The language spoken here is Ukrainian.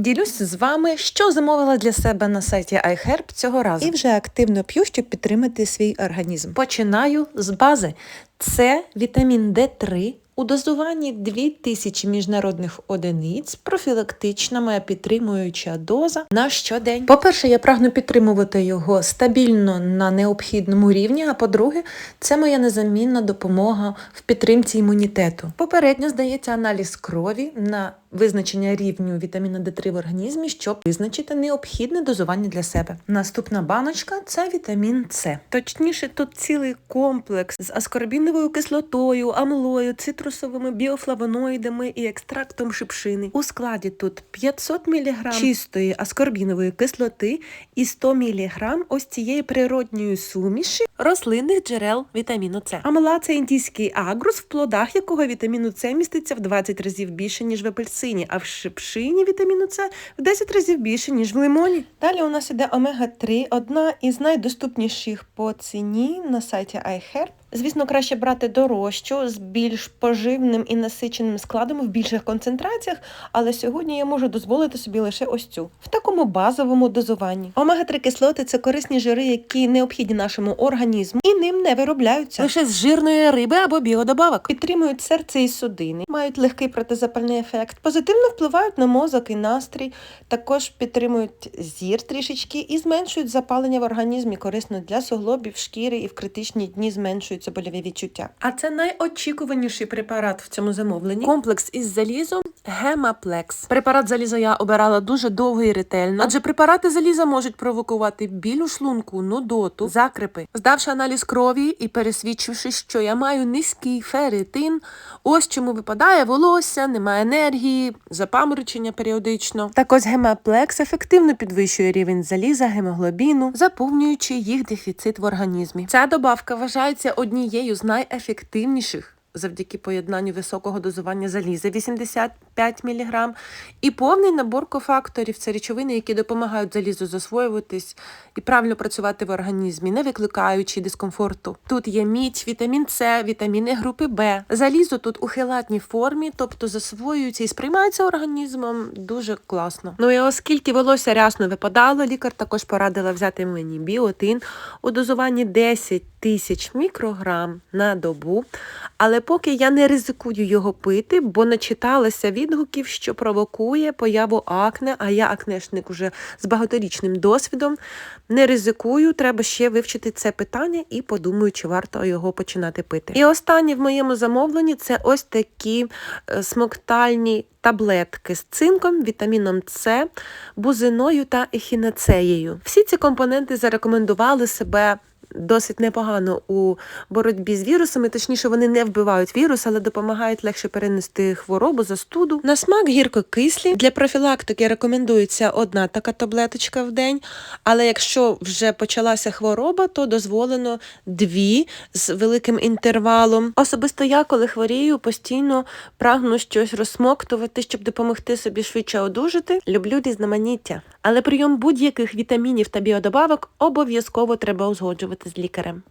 Ділюсь з вами, що замовила для себе на сайті iHerb цього разу. І вже активно п'ю, щоб підтримати свій організм. Починаю з бази. Це вітамін D3 у дозуванні 2000 міжнародних одиниць, профілактична моя підтримуюча доза на щодень. По-перше, я прагну підтримувати його стабільно на необхідному рівні. А по-друге, це моя незамінна допомога в підтримці імунітету. Попередньо здається аналіз крові на визначення рівню вітаміна D3 в організмі, щоб визначити необхідне дозування для себе. Наступна баночка це вітамін С. Точніше, тут цілий комплекс з аскорбіновою кислотою, амлою, цитрусовими біофлавоноїдами і екстрактом шипшини. У складі тут 500 мг чистої аскорбінової кислоти і 100 мг ось цієї природньої суміші рослинних джерел вітаміну С. Амла це індійський агрус, в плодах якого вітаміну С міститься в 20 разів більше, ніж в апельсині, а в шипшині вітаміну С в 10 разів більше, ніж в лимоні. Далі у нас іде омега-3, одна із найдоступніших по ціні на сайті iHerb. Звісно, краще брати дорожчу з більш поживним і насиченим складом в більших концентраціях, але сьогодні я можу дозволити собі лише ось цю в такому базовому дозуванні. Омега-3 кислоти це корисні жири, які необхідні нашому організму і ним не виробляються. Лише з жирної риби або біодобавок. Підтримують серце і судини, мають легкий протизапальний ефект, позитивно впливають на мозок і настрій, також підтримують зір трішечки і зменшують запалення в організмі, корисно для суглобів, шкіри і в критичні дні зменшують зменшуються больові відчуття. А це найочікуваніший препарат в цьому замовленні. Комплекс із залізом Гемаплекс. Препарат заліза я обирала дуже довго і ретельно, адже препарати заліза можуть провокувати біль у шлунку, нудоту, закрипи. Здавши аналіз крові і пересвідчивши, що я маю низький ферритин, ось чому випадає волосся, немає енергії, запаморочення періодично. Так ось гемаплекс ефективно підвищує рівень заліза, гемоглобіну, заповнюючи їх дефіцит в організмі. Ця добавка вважається однією з найефективніших завдяки поєднанню високого дозування заліза 85 мг і повний набор кофакторів це речовини, які допомагають залізу засвоюватись і правильно працювати в організмі, не викликаючи дискомфорту. Тут є мідь, вітамін С, вітаміни групи Б. Залізо тут у хелатній формі, тобто засвоюється і сприймається організмом дуже класно. Ну і оскільки волосся рясно випадало, лікар також порадила взяти мені біотин у дозуванні 10 тисяч мікрограм на добу. Але поки я не ризикую його пити, бо начиталася відгуків, що провокує появу акне, а я акнешник уже з багаторічним досвідом. Не ризикую, треба ще вивчити це питання і подумаю, чи варто його починати пити. І останнє в моєму замовленні це ось такі е, смоктальні таблетки з цинком, вітаміном С, бузиною та ехінацеєю. Всі ці компоненти зарекомендували себе досить непогано у боротьбі з вірусами. Точніше, вони не вбивають вірус, але допомагають легше перенести хворобу, застуду. На смак гірко-кислі. Для профілактики рекомендується одна така таблеточка в день. Але якщо вже почалася хвороба, то дозволено дві з великим інтервалом. Особисто я, коли хворію, постійно прагну щось розсмоктувати, щоб допомогти собі швидше одужати. Люблю різноманіття. Але прийом будь-яких вітамінів та біодобавок обов'язково треба узгоджувати з лікарем.